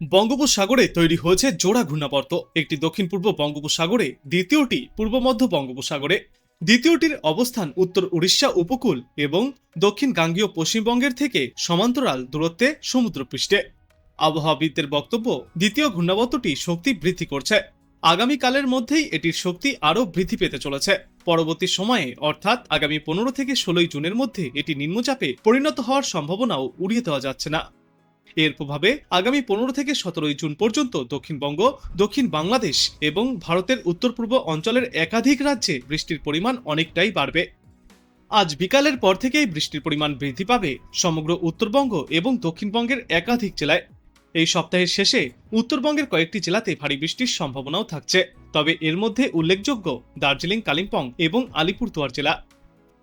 বঙ্গোপসাগরে তৈরি হয়েছে জোড়া ঘূর্ণাবর্ত। একটি দক্ষিণ পূর্ব বঙ্গোপসাগরে, দ্বিতীয়টি পূর্ব মধ্য বঙ্গোপসাগরে। দ্বিতীয়টির অবস্থান উত্তর উড়িষ্যা উপকূল এবং দক্ষিণ গাঙ্গীয় পশ্চিমবঙ্গের থেকে সমান্তরাল দূরত্বে সমুদ্রপৃষ্ঠে। আবহাওয়াবিদদের বক্তব্য, দ্বিতীয় ঘূর্ণাবর্তটি শক্তি বৃদ্ধি করছে। আগামীকালের মধ্যেই এটির শক্তি আরও বৃদ্ধি পেতে চলেছে। পরবর্তী সময়ে, অর্থাৎ আগামী পনেরো থেকে ষোলোই জুনের মধ্যে এটি নিম্নচাপে পরিণত হওয়ার সম্ভাবনাও উড়িয়ে দেওয়া যাচ্ছে না। এর প্রভাবে আগামী পনেরো থেকে সতেরোই জুন পর্যন্ত দক্ষিণবঙ্গ, দক্ষিণ বাংলাদেশ এবং ভারতের উত্তর পূর্ব অঞ্চলের একাধিক রাজ্যে বৃষ্টির পরিমাণ অনেকটাই বাড়বে। আজ বিকালের পর থেকেই বৃষ্টির পরিমাণ বৃদ্ধি পাবে সমগ্র উত্তরবঙ্গ এবং দক্ষিণবঙ্গের একাধিক জেলায়। এই সপ্তাহের শেষে উত্তরবঙ্গের কয়েকটি জেলাতে ভারী বৃষ্টির সম্ভাবনাও থাকছে। তবে এর মধ্যে উল্লেখযোগ্য দার্জিলিং, কালিম্পং এবং আলিপুরদুয়ার জেলা।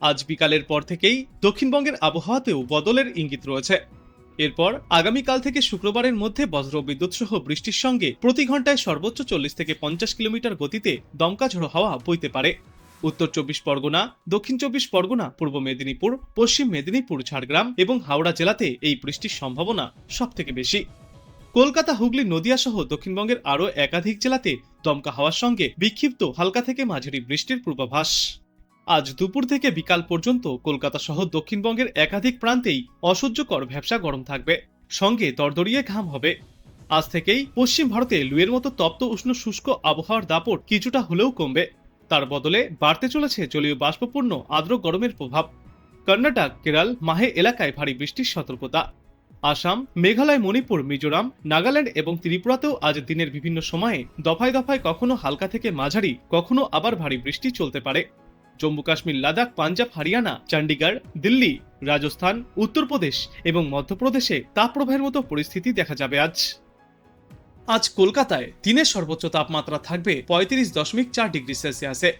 আজ বিকালের পর থেকেই দক্ষিণবঙ্গের আবহাওয়াতেও বদলের ইঙ্গিত রয়েছে। এরপর আগামীকাল থেকে শুক্রবারের মধ্যে বজ্র বিদ্যুৎ সহ বৃষ্টির সঙ্গে প্রতি ঘন্টায় সর্বোচ্চ চল্লিশ থেকে পঞ্চাশ কিলোমিটার গতিতে দমকা ঝোড়ো হাওয়া বইতে পারে। উত্তর চব্বিশ পরগনা, দক্ষিণ চব্বিশ পরগনা, পূর্ব মেদিনীপুর, পশ্চিম মেদিনীপুর, ঝাড়গ্রাম এবং হাওড়া জেলাতে এই বৃষ্টির সম্ভাবনা সব থেকে বেশি। কলকাতা, হুগলি নদিয়া সহ দক্ষিণবঙ্গের আরও একাধিক জেলাতে দমকা হাওয়ার সঙ্গে বিক্ষিপ্ত হালকা থেকে মাঝারি বৃষ্টির পূর্বাভাস। আজ দুপুর থেকে বিকাল পর্যন্ত কলকাতা সহ দক্ষিণবঙ্গের একাধিক প্রান্তেই অসহ্যকর ভ্যাবসা গরম থাকবে। সঙ্গে দরদরিয়ে ঘাম হবে। আজ থেকেই পশ্চিম ভারতে লুয়ের মতো তপ্ত উষ্ণ শুষ্ক আবহাওয়ার দাপট কিছুটা হলেও কমবে। তার বদলে বাড়তে চলেছে জলীয় বাষ্পপূর্ণ আর্দ্র গরমের প্রভাব। কর্ণাটক, কেরাল, মাহে এলাকায় ভারী বৃষ্টির সতর্কতা। আসাম, মেঘালয়, মণিপুর, মিজোরাম, নাগাল্যান্ড এবং ত্রিপুরাতেও আজ দিনের বিভিন্ন সময়ে দফায় দফায় কখনো হালকা থেকে মাঝারি, কখনো আবার ভারী বৃষ্টি চলতে পারে। জম্মু কাশ্মীর, লাদাখ, পাঞ্জাব, হরিয়ানা চণ্ডীগড় দিল্লি, রাজস্থান, উত্তরপ্রদেশ এবং মধ্যপ্রদেশে তাপপ্রবাহের মতো পরিস্থিতি দেখা যাবে আজ। আজ কলকাতায় দিনের সর্বোচ্চ তাপমাত্রা থাকবে পঁয়ত্রিশ দশমিক চার ডিগ্রি সেলসিয়াসে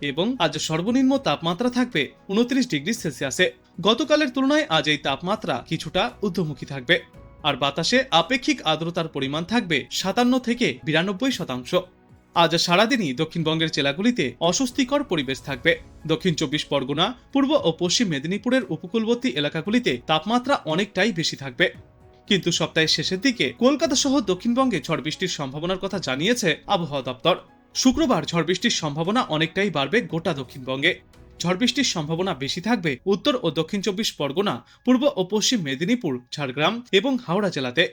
এবং আজ সর্বনিম্ন তাপমাত্রা থাকবে উনত্রিশ ডিগ্রি সেলসিয়াসে। গতকালের তুলনায় আজ এই তাপমাত্রা কিছুটা ঊর্ধ্বমুখী থাকবে। আর বাতাসে আপেক্ষিক আর্দ্রতার পরিমাণ থাকবে সাতান্ন থেকে বিরানব্বই শতাংশ। আজ সারাদিনই দক্ষিণবঙ্গের জেলাগুলিতে অস্বস্তিকর পরিবেশ থাকবে। দক্ষিণ চব্বিশ পরগনা, পূর্ব ও পশ্চিম মেদিনীপুরের উপকূলবর্তী এলাকাগুলিতে তাপমাত্রা অনেকটাই বেশি থাকবে। কিন্তু সপ্তাহের শেষের দিকে কলকাতা সহ দক্ষিণবঙ্গে ঝড় বৃষ্টির সম্ভাবনার কথা জানিয়েছে আবহাওয়া দপ্তর। শুক্রবার ঝড় বৃষ্টির সম্ভাবনা অনেকটাই বাড়বে গোটা দক্ষিণবঙ্গে। ঝড় বৃষ্টির সম্ভাবনা বেশি থাকবে উত্তর ও দক্ষিণ চব্বিশ পরগনা, পূর্ব ও পশ্চিম মেদিনীপুর, ঝাড়গ্রাম এবং হাওড়া জেলাতে।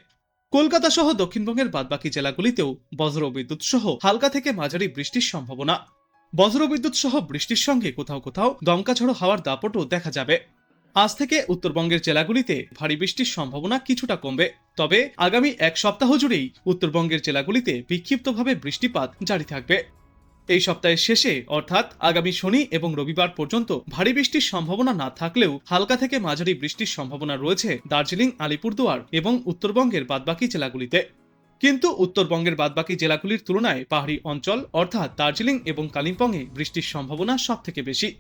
কলকাতা সহ দক্ষিণবঙ্গের বাদবাকি জেলাগুলিতেও বজ্র বিদ্যুৎ সহ হালকা থেকে মাঝারি বৃষ্টির সম্ভাবনা। বজ্র বিদ্যুৎ সহ বৃষ্টির সঙ্গে কোথাও কোথাও দমকাঝড়ো হাওয়ার দাপটও দেখা যাবে। আজ থেকে উত্তরবঙ্গের জেলাগুলিতে ভারী বৃষ্টির সম্ভাবনা কিছুটা কমবে। তবে আগামী এক সপ্তাহ জুড়েই উত্তরবঙ্গের জেলাগুলিতে বিক্ষিপ্তভাবে বৃষ্টিপাত জারি থাকবে। এই সপ্তাহের শেষে, অর্থাৎ আগামী শনি এবং রবিবার পর্যন্ত ভারী বৃষ্টির সম্ভাবনা না থাকলেও হালকা থেকে মাঝারি বৃষ্টির সম্ভাবনা রয়েছে দার্জিলিং, আলিপুরদুয়ার এবং উত্তরবঙ্গের বাদবাকি জেলাগুলিতে। কিন্তু উত্তরবঙ্গের বাদবাকি জেলাগুলির তুলনায় পাহাড়ি অঞ্চল, অর্থাৎ দার্জিলিং এবং কালিম্পংয়ে বৃষ্টির সম্ভাবনা সব থেকে বেশি।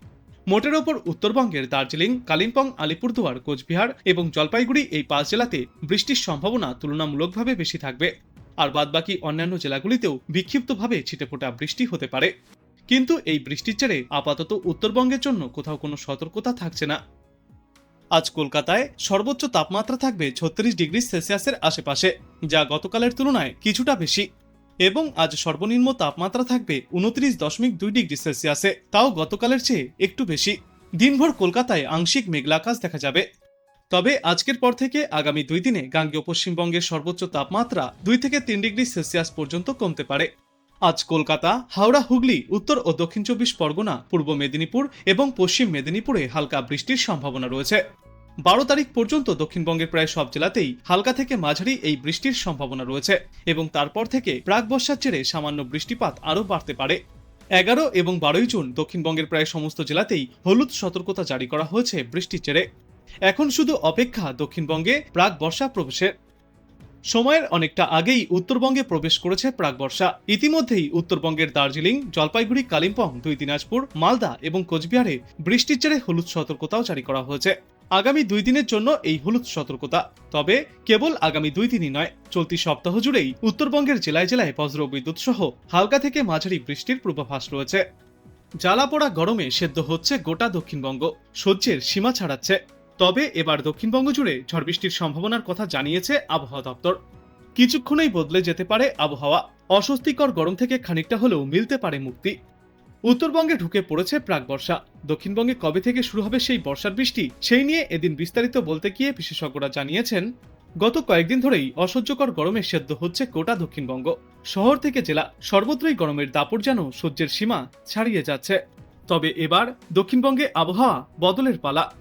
মোটের ওপর উত্তরবঙ্গের দার্জিলিং, কালিম্পং, আলিপুরদুয়ার, কোচবিহার এবং জলপাইগুড়ি এই পাঁচ জেলাতে বৃষ্টির সম্ভাবনা তুলনামূলকভাবে বেশি থাকবে। আর বাদবাকি অন্যান্য জেলাগুলিতেও বিক্ষিপ্তভাবে ছিটেফোঁটা বৃষ্টি হতে পারে। কিন্তু এই বৃষ্টির জেরে আপাতত উত্তরবঙ্গের জন্য কোথাও কোনো সতর্কতা থাকছে না। আজ কলকাতায় সর্বোচ্চ তাপমাত্রা থাকবে ছত্রিশ ডিগ্রি সেলসিয়াসের আশেপাশে, যা গতকালের তুলনায় কিছুটা বেশি। এবং আজ সর্বনিম্ন তাপমাত্রা থাকবে উনত্রিশ দশমিক দুই ডিগ্রি সেলসিয়াসে, তাও গতকালের চেয়ে একটু বেশি। দিনভর কলকাতায় আংশিক মেঘলা আকাশ দেখা যাবে। তবে আজকের পর থেকে আগামী দুই দিনে গাঙ্গেয় পশ্চিমবঙ্গের সর্বোচ্চ তাপমাত্রা দুই থেকে তিন ডিগ্রি সেলসিয়াস পর্যন্ত কমতে পারে। আজ কলকাতা, হাওড়া, হুগলি, উত্তর ও দক্ষিণ চব্বিশ পরগনা, পূর্ব মেদিনীপুর এবং পশ্চিম মেদিনীপুরে হালকা বৃষ্টির সম্ভাবনা রয়েছে। বারো তারিখ পর্যন্ত দক্ষিণবঙ্গের প্রায় সব জেলাতেই হালকা থেকে মাঝারি এই বৃষ্টির সম্ভাবনা রয়েছে এবং তারপর থেকে প্রাক বর্ষার জেরে সামান্য বৃষ্টিপাত আরও বাড়তে পারে। এগারো এবং বারোই জুন দক্ষিণবঙ্গের প্রায় সমস্ত জেলাতেই হলুদ সতর্কতা জারি করা হয়েছে বৃষ্টির জেরে। এখন শুধু অপেক্ষা দক্ষিণবঙ্গে প্রাক বর্ষা প্রবেশের। সময়ের অনেকটা আগেই উত্তরবঙ্গে প্রবেশ করেছে প্রাক বর্ষা। ইতিমধ্যেই উত্তরবঙ্গের দার্জিলিং, জলপাইগুড়ি, কালিম্পং, দুই দিনাজপুর, মালদা এবং কোচবিহারে বৃষ্টির জেরে হলুদ সতর্কতাও জারি করা হয়েছে। আগামী দুই দিনের জন্য এই হলুদ সতর্কতা। তবে কেবল আগামী দুই দিনই নয়, চলতি সপ্তাহ জুড়েই উত্তরবঙ্গের জেলায় জেলায় বজ্র বিদ্যুৎ সহ হালকা থেকে মাঝারি বৃষ্টির পূর্বাভাস রয়েছে। জ্বালা জ্বালাপোড়া গরমে সেদ্ধ হচ্ছে গোটা দক্ষিণবঙ্গ। সহ্যের সীমা ছাড়াচ্ছে। তবে এবার দক্ষিণবঙ্গ জুড়ে ঝড় বৃষ্টির সম্ভাবনার কথা জানিয়েছে আবহাওয়া দপ্তর। কিছুক্ষণেই বদলে যেতে পারে আবহাওয়া। অস্বস্তিকর গরম থেকে খানিকটা হলেও মিলতে পারে মুক্তি। উত্তরবঙ্গে ঢুকে পড়েছে প্রাক বর্ষা। দক্ষিণবঙ্গে কবে থেকে শুরু হবে সেই বর্ষার বৃষ্টি, সেই নিয়ে এদিন বিস্তারিত বলতে গিয়ে বিশেষজ্ঞরা জানিয়েছেন, গত কয়েকদিন ধরেই অসহ্যকর গরমে সেদ্ধ হচ্ছে গোটা দক্ষিণবঙ্গ। শহর থেকে জেলা, সর্বত্রই গরমের দাপট যেন সহ্যের সীমা ছাড়িয়ে যাচ্ছে। তবে এবার দক্ষিণবঙ্গে আবহাওয়া বদলের পালা।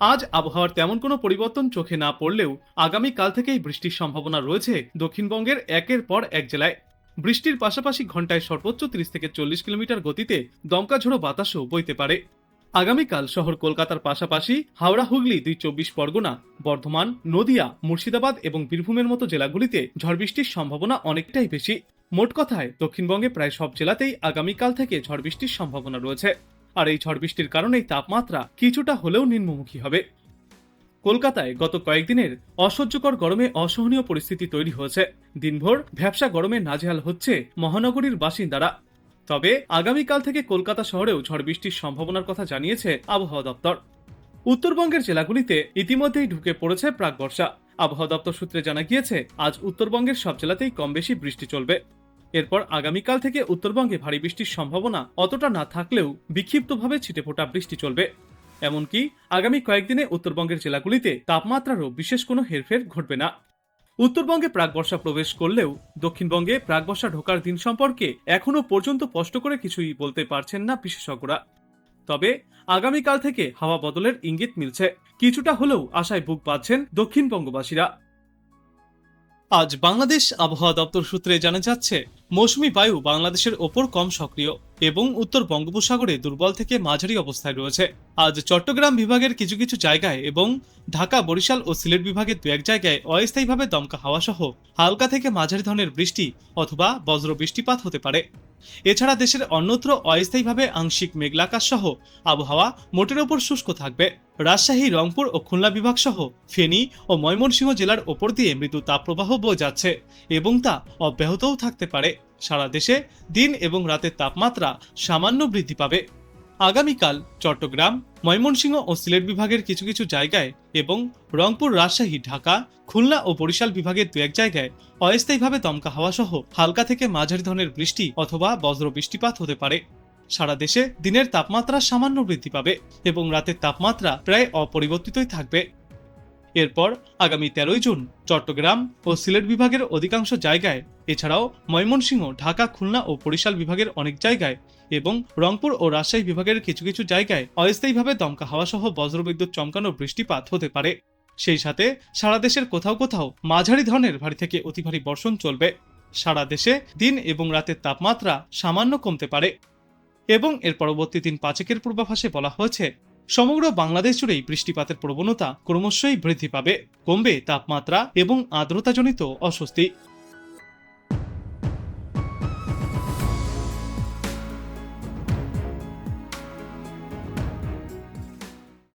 আজ আবহাওয়ার তেমন কোনো পরিবর্তন চোখে না পড়লেও আগামী কাল থেকেই বৃষ্টির সম্ভাবনা রয়েছে দক্ষিণবঙ্গের একের পর এক জেলায়। বৃষ্টির পাশাপাশি ঘন্টায় সর্বোচ্চ তিরিশ থেকে চল্লিশ কিলোমিটার গতিতে দমকা ঝোড়ো বাতাসও বইতে পারে। আগামীকাল শহর কলকাতার পাশাপাশি হাওড়া হুগলি দুই চব্বিশ পরগনা, বর্ধমান, নদিয়া, মুর্শিদাবাদ এবং বীরভূমের মতো জেলাগুলিতে ঝড় বৃষ্টির সম্ভাবনা অনেকটাই বেশি। মোট কথায় দক্ষিণবঙ্গে প্রায় সব জেলাতেই আগামীকাল থেকে ঝড় বৃষ্টির সম্ভাবনা রয়েছে। আর এই ঝড় বৃষ্টির কারণেই তাপমাত্রা কিছুটা হলেও নিম্নমুখী হবে। কলকাতায় গত কয়েকদিনের অসহ্যকর গরমে অসহনীয় পরিস্থিতি তৈরি হয়েছে। দিনভর ভ্যাবসা গরমে নাজেহাল হচ্ছে মহানগরীর বাসিন্দারা। তবে আগামীকাল থেকে কলকাতা শহরেও ঝড় বৃষ্টির সম্ভাবনার কথা জানিয়েছে আবহাওয়া দপ্তর। উত্তরবঙ্গের জেলাগুলিতে ইতিমধ্যেই ঢুকে পড়েছে প্রাক বর্ষা। আবহাওয়া দপ্তর সূত্রে জানা গিয়েছে, আজ উত্তরবঙ্গের সব জেলাতেই কম বেশি বৃষ্টি চলবে। এরপর আগামীকাল থেকে উত্তরবঙ্গে ভারী বৃষ্টির সম্ভাবনা অতটা না থাকলেও বিক্ষিপ্তভাবে ছিটেফোঁটা বৃষ্টি চলবে। এমনকি আগামী কয়েকদিনে উত্তরবঙ্গের জেলাগুলিতে তাপমাত্রারও বিশেষ কোনো হেরফের ঘটবে না। উত্তরবঙ্গে প্রাক বর্ষা প্রবেশ করলেও দক্ষিণবঙ্গে প্রাক বর্ষা ঢোকার দিন সম্পর্কে এখনও পর্যন্ত স্পষ্ট করে কিছুই বলতে পারছেন না বিশেষজ্ঞরা। তবে আগামীকাল থেকে হাওয়া বদলের ইঙ্গিত মিলছে। কিছুটা হলেও আশায় বুক বাঁধছেন দক্ষিণবঙ্গবাসীরা। আজ বাংলাদেশ আবহাওয়া দপ্তর সূত্রে জানা যাচ্ছে, মৌসুমী বায়ু বাংলাদেশের ওপর কম সক্রিয় এবং উত্তর বঙ্গোপসাগরে দুর্বল থেকে মাঝারি অবস্থায় রয়েছে। আজ চট্টগ্রাম বিভাগের কিছু কিছু জায়গায় এবং ঢাকা, বরিশাল ও সিলেট বিভাগের দু এক জায়গায় অস্থায়ীভাবে দমকা হাওয়া সহ হালকা থেকে মাঝারি ধরনের বৃষ্টি অথবা বজ্র বৃষ্টিপাত হতে পারে। এছাড়া দেশের অন্যত্র অস্থায়ীভাবে আংশিক মেঘলাকাশ সহ আবহাওয়া মোটের ওপর শুষ্ক থাকবে। রাজশাহী, রংপুর ও খুলনা বিভাগ সহ ফেনী ও ময়মনসিংহ জেলার ওপর দিয়ে মৃদু তাপপ্রবাহ বয়ে যাচ্ছে এবং তা অব্যাহতও থাকতে পারে। সারা দেশে দিন এবং রাতের তাপমাত্রা সামান্য বৃদ্ধি পাবে। আগামীকাল চট্টগ্রাম, ময়মনসিংহ ও সিলেট বিভাগের কিছু কিছু জায়গায় এবং রংপুর, রাজশাহী, ঢাকা, খুলনা ও বরিশাল বিভাগের দু এক জায়গায় অস্থায়ীভাবে দমকা হাওয়া সহ হালকা থেকে মাঝারি ধরনের বৃষ্টি অথবা বজ্র বৃষ্টিপাত হতে পারে। সারা দেশে দিনের তাপমাত্রা সামান্য বৃদ্ধি পাবে এবং রাতের তাপমাত্রা প্রায় অপরিবর্তিতই থাকবে। এরপর আগামী তেরোই জুন চট্টগ্রাম ও সিলেট বিভাগের অধিকাংশ জায়গায়, এছাড়াও ময়মনসিংহ, ঢাকা, খুলনা ও বরিশাল বিভাগের অনেক জায়গায় এবং রংপুর ও রাজশাহী বিভাগের কিছু কিছু জায়গায় অস্থায়ীভাবে দমকা হাওয়া সহ বজ্রবিদ্যুৎ চমকানো বৃষ্টিপাত হতে পারে। সেই সাথে সারা দেশের কোথাও কোথাও মাঝারি ধরনের ভারী থেকে অতি ভারী বর্ষণ চলবে। সারা দেশে দিন এবং রাতের তাপমাত্রা সামান্য কমতে পারে। এবং এর পরবর্তী দিন পাঁচেকের পূর্বাভাসে বলা হয়েছে, সমগ্র বাংলাদেশ জুড়েই বৃষ্টিপাতের প্রবণতা ক্রমশই বৃদ্ধি পাবে। কমবে তাপমাত্রা এবং আর্দ্রতাজনিত অস্বস্তি।